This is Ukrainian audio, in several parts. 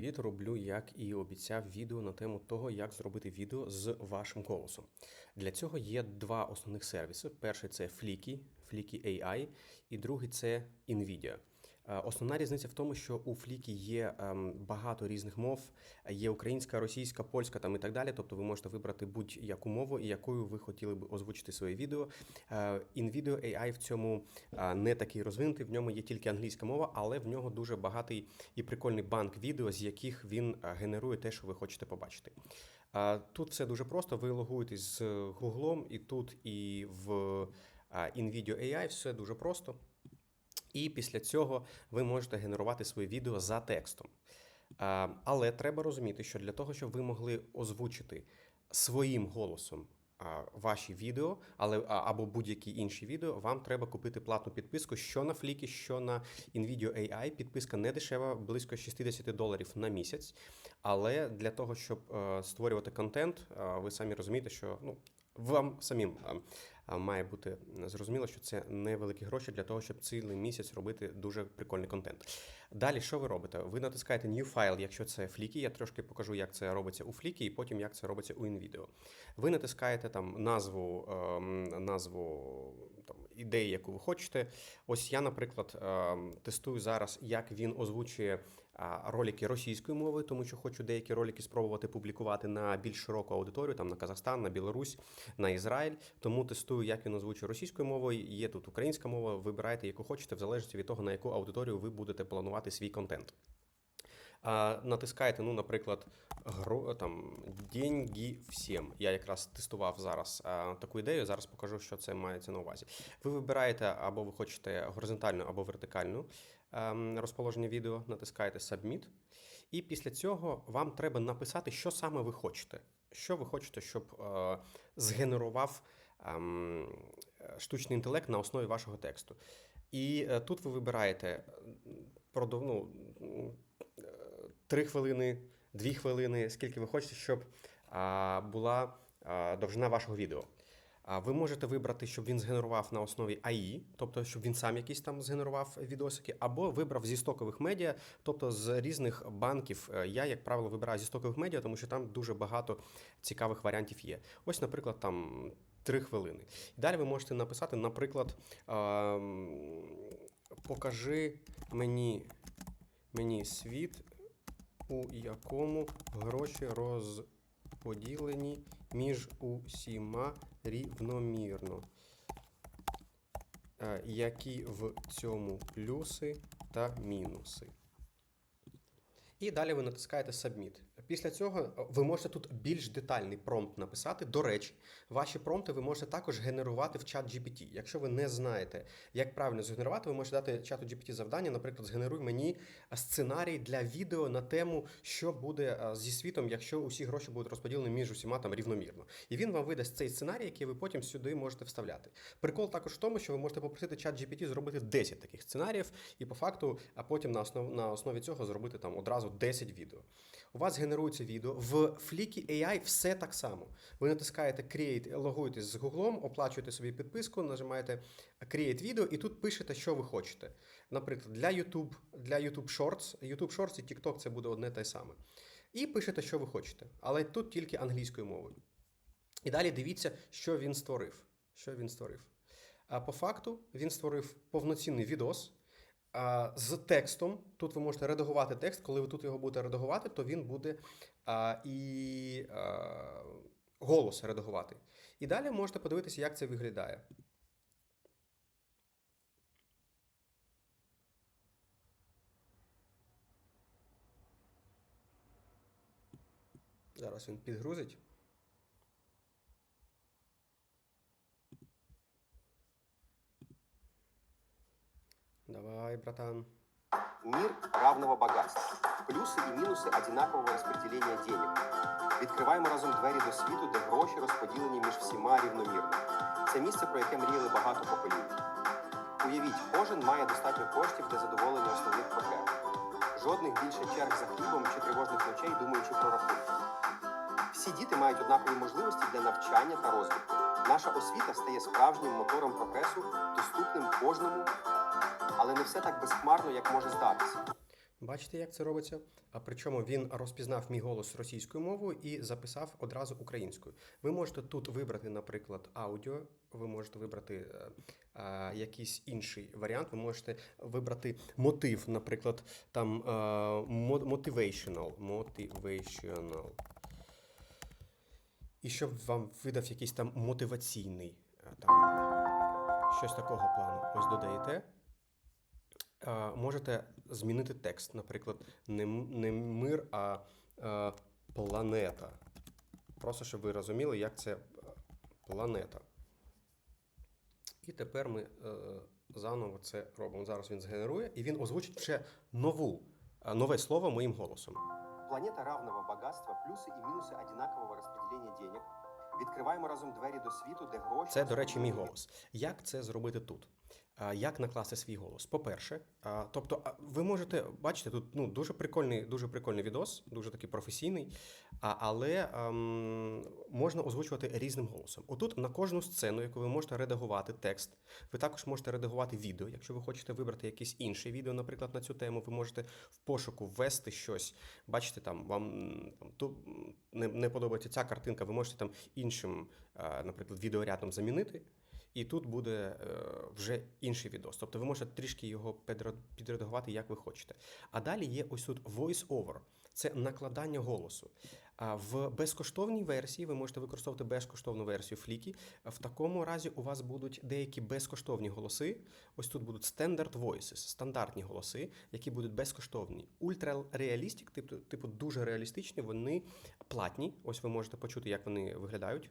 Привіт, роблю, як і обіцяв, відео на тему того, як зробити відео з вашим голосом. Для цього є два основних сервіси. Перший це Flicky, Flicky AI, і другий це Nvidia. Е, Основна різниця в тому, що у Flicky є ем, багато різних мов, є українська, російська, польська там і так далі. Тобто ви можете вибрати будь-яку мову, якою ви хотіли б озвучити своє відео. Е, Nvidia AI в цьому е, не такий розвинутий, в ньому є тільки англійська мова, але в нього дуже багатий і прикольний банк відео, з яких він е, генерує те, що ви хочете побачити. Е, Тут все дуже просто. Ви логуєтесь з Google, і тут, і в е, Nvidia AI все дуже просто. І після цього ви можете генерувати своє відео за текстом. Але треба розуміти, що для того, щоб ви могли озвучити своїм голосом ваші відео, але або будь-які інші відео, вам треба купити платну підписку, що на Flickr, що на Nvidia AI. Підписка не дешева, близько 60 доларів на місяць. Але для того, щоб е, створювати контент, ви самі розумієте, що ну. Вам самим має бути зрозуміло, що це невеликі гроші для того, щоб цілий місяць робити дуже прикольний контент. Далі, що ви робите? Ви натискаєте New File, якщо це Flickr, я трошки покажу, як це робиться у Flickr, і потім як це робиться у InVideo. Ви натискаєте там назву, ем, назву там, ідеї, яку ви хочете. Ось я, наприклад, ем, тестую зараз, як він озвучує ролики російською мовою, тому що хочу деякі ролики спробувати публікувати на більш широку аудиторію, там на Казахстан, на Білорусь, на Ізраїль. Тому тестую, як він озвучує російською мовою. Є тут українська мова. Вибирайте, яку хочете, в залежності від того, на яку аудиторію ви будете планувати свій контент. А, натискаєте, ну, наприклад, гро, там, деньги всім. Я якраз тестував зараз а, таку ідею. Зараз покажу, що це мається на увазі. Ви вибираєте або ви хочете горизонтальну, або вертикальну ем, розположення відео, натискаєте Submit. І після цього вам треба написати, що саме ви хочете. Що ви хочете, щоб е, згенерував штучний інтелект на основі вашого тексту. І е, тут ви вибираєте ну, е, три хвилини, дві хвилини, скільки ви хочете, щоб була довжина вашого відео. Ви можете вибрати, щоб він згенерував на основі АІ, тобто щоб він сам якийсь там згенерував відосики, або вибрав зі стокових медіа, тобто з різних банків. Е, Я, як правило, вибираю зі стокових медіа, тому що там дуже багато цікавих варіантів є. Ось, наприклад, там. Три хвилини. І далі ви можете написати, наприклад, покажи мені, мені світ, у якому гроші розподілені між усіма рівномірно. Е, Які в цьому плюси та мінуси. І далі ви натискаєте Submit. Після цього е, ви можете тут більш детальний промпт написати. До речі, ваші промпти ви можете також генерувати в чат GPT. Якщо ви не знаєте, як правильно згенерувати, ви можете дати чату GPT завдання, наприклад, згенеруй мені сценарій для відео на тему, що буде е, зі світом, якщо усі гроші будуть розподілені між усіма там рівномірно. І він вам видасть цей сценарій, який ви потім сюди можете вставляти. Прикол також в тому, що ви можете попросити чат GPT зробити 10 таких сценаріїв, і по факту, а потім на основ на основі цього зробити там одразу 10 відео. У вас генерується відео. В Flickr AI все так само. Ви натискаєте Create, логуєтесь з Google, оплачуєте собі підписку, нажимаєте Create відео і тут пишете, що ви хочете. Наприклад, для YouTube, для YouTube Shorts, YouTube Shorts і TikTok це буде одне те саме. І пишете, що ви хочете. Але тут тільки англійською мовою. І далі дивіться, що він створив. Що він створив. А по факту він створив повноцінний відос. З текстом. Тут ви можете редагувати текст. Коли ви тут його будете редагувати, то він буде і голос редагувати. І далі можете подивитися, як це виглядає. Зараз він підгрузить. Давай, братан. Мир равного богатства. Плюси і мінуси одинакового розподілення денег. Відкриваємо разом двері до світу, де гроші розподілені між всіма рівномірно. Це місце, про яке мріяли багато поколінь. Уявіть, кожен має достатньо коштів для задоволення основних потреб. Жодних більше черг за хлібом чи тривожних ночей, думаючи про рахунки. Всі діти мають однакові можливості для навчання та розвитку. Наша освіта стає справжнім мотором прогресу, доступним кожному, але не все так безхмарно, як може здатися. Бачите, як це робиться? А причому він розпізнав мій голос російською мовою і записав одразу українською. Ви можете тут вибрати, наприклад, аудіо, ви можете вибрати е, е, якийсь інший варіант. Ви можете вибрати мотив, наприклад, там мо- motivational, motivational. І щоб вам видав якийсь там мотиваційний, е, там щось такого плану. Ось додаєте. Е, Можете змінити текст, наприклад, не, не мир, а е, планета. Просто щоб ви розуміли, як це е, планета. І тепер ми е, заново це робимо. Зараз він згенерує, і він озвучить ще нову, нове слово моїм голосом. Планета равного багатства, плюси і мінуси одинакового розподілення денег. Відкриваємо разом двері до світу, де гроші. Це, до речі, мій голос. Як це зробити тут? Як накласти свій голос? По-перше, тобто, ви можете бачите, тут ну, дуже прикольний, дуже прикольний відос, дуже такий професійний, але ем, можна озвучувати різним голосом. Отут на кожну сцену, яку ви можете редагувати текст, ви також можете редагувати відео. Якщо ви хочете вибрати якесь інше відео, наприклад, на цю тему, ви можете в пошуку ввести щось. Бачите, там вам там, м, не, не подобається ця картинка, ви можете там іншим, е, наприклад, відеорядом замінити. І тут буде е, вже інший відос. Тобто ви можете трішки його підре- підредагувати, як ви хочете. А далі є ось тут voice-over. Це накладання голосу. А в безкоштовній версії ви можете використовувати безкоштовну версію Flicky. В такому разі у вас будуть деякі безкоштовні голоси. Ось тут будуть standard voices, стандартні голоси, які будуть безкоштовні. Realistic, типу, типу дуже реалістичні, вони платні. Ось ви можете почути, як вони виглядають.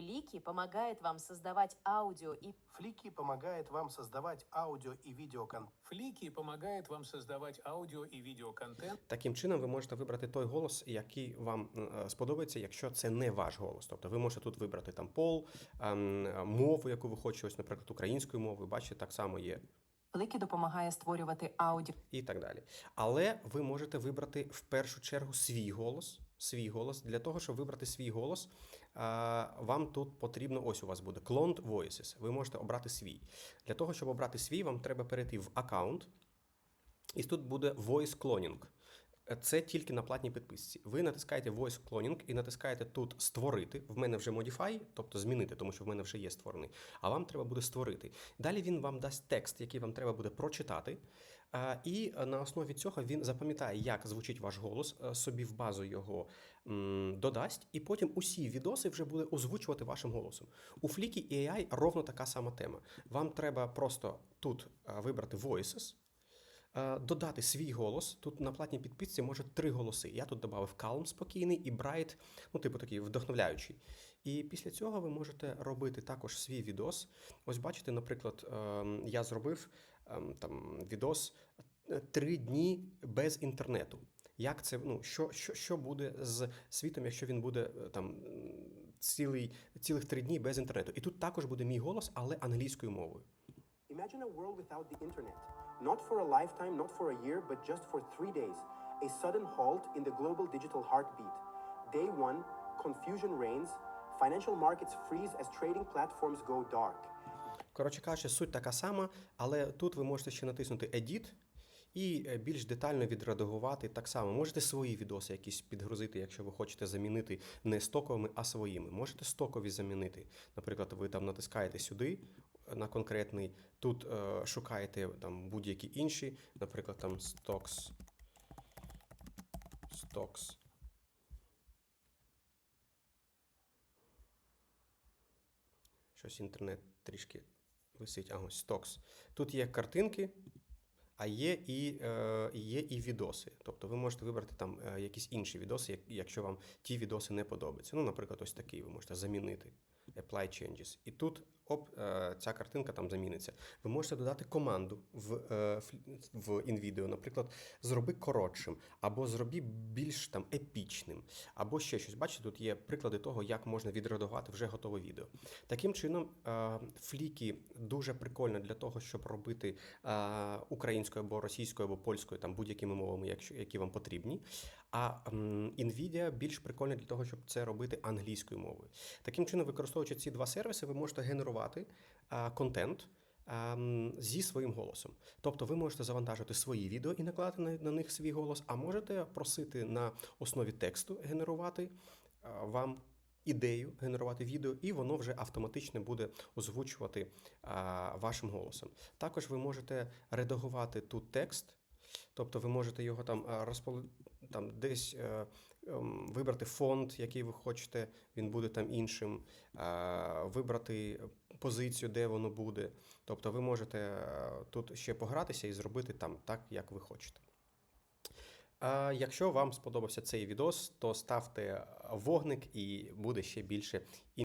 Флики помогает вам создавать аудио и Флики помогает вам создавать аудио и видеоконтент. Флики помогает вам создавать аудио и видеоконтент Таким чином, ви можете вибрати той голос, який вам е, сподобається, якщо це не ваш голос. Тобто ви можете тут вибрати там пол, ем, мову, яку ви хочете, ось, наприклад, українською мовою. Бачите, так само є Флики допомагає створювати аудіо і так далі. Але ви можете вибрати в першу чергу свій голос. Свій голос. Для того, щоб вибрати свій голос, вам тут потрібно, ось у вас буде Cloned Voices. Ви можете обрати свій. Для того, щоб обрати свій, вам треба перейти в аккаунт, і тут буде Voice Cloning. Це тільки на платній підписці. Ви натискаєте Voice Cloning і натискаєте тут Створити. В мене вже Modify, тобто змінити, тому що в мене вже є створений. А вам треба буде створити. Далі він вам дасть текст, який вам треба буде прочитати. І на основі цього він запам'ятає, як звучить ваш голос, е, собі в базу його додасть, і потім усі відоси вже буде озвучувати вашим голосом. У Flicky AI ровно така сама тема. Вам треба просто тут е, вибрати Voices, додати свій голос. Тут на платній підписці може три голоси. Я тут додав Calm спокійний і Bright, ну, типу такий вдохновляючий. І після цього ви можете робити також свій відос. Ось бачите, наприклад, ем, я зробив ем, там відос е, три дні без інтернету. Як це ну що, що, що буде з світом, якщо він буде е, там цілий, цілих три дні без інтернету? І тут також буде мій голос, але англійською мовою. Imagine a world without the internet. Not for a lifetime, not for a year, but just for three days. A sudden halt in the global digital heartbeat. Day one, confusion reigns. Financial markets freeze as trading platforms go dark. Коротше кажучи, суть така сама, але тут ви можете ще натиснути Edit і е, більш детально відредагувати так само. Можете свої відоси якісь підгрузити, якщо ви хочете замінити не стоковими, а своїми. Можете стокові замінити. Наприклад, ви там натискаєте сюди на конкретний, тут е, шукаєте там будь-які інші, наприклад, там stocks. Stocks. Щось інтернет трішки висить. А ось Stocks. Тут є картинки, а є і, е, є і відоси. Тобто ви можете вибрати там е, якісь інші відоси, як- якщо вам ті відоси не подобаються. Ну, наприклад, ось такий ви можете замінити. Apply changes. І тут оп, е, ця картинка там заміниться. Ви можете додати команду в, е, в InVideo, наприклад, зроби коротшим, або зроби більш там епічним, або ще щось. Бачите, тут є приклади того, як можна відредагувати вже готове відео. Таким чином, е, фліки дуже прикольно для того, щоб робити українською або російською, або польською, там будь-якими мовами, якщо які вам потрібні. А NVIDIA більш прикольно для того, щоб це робити англійською мовою. Таким чином, використовуючи ці два сервіси, ви можете генерувати а, контент. ем, зі своїм голосом. Тобто ви можете завантажити свої відео і накладати на, на них свій голос, а можете просити на основі тексту генерувати е, вам ідею, генерувати відео, і воно вже автоматично буде озвучувати а, вашим голосом. Також ви можете редагувати тут текст, тобто ви можете його там а, розпол... там десь е, ем, вибрати фонд, який ви хочете, він буде там іншим, а, вибрати позицію, де воно буде. Тобто ви можете е, тут ще погратися і зробити там так, як ви хочете. А якщо вам сподобався цей відос, то ставте вогник і буде ще більше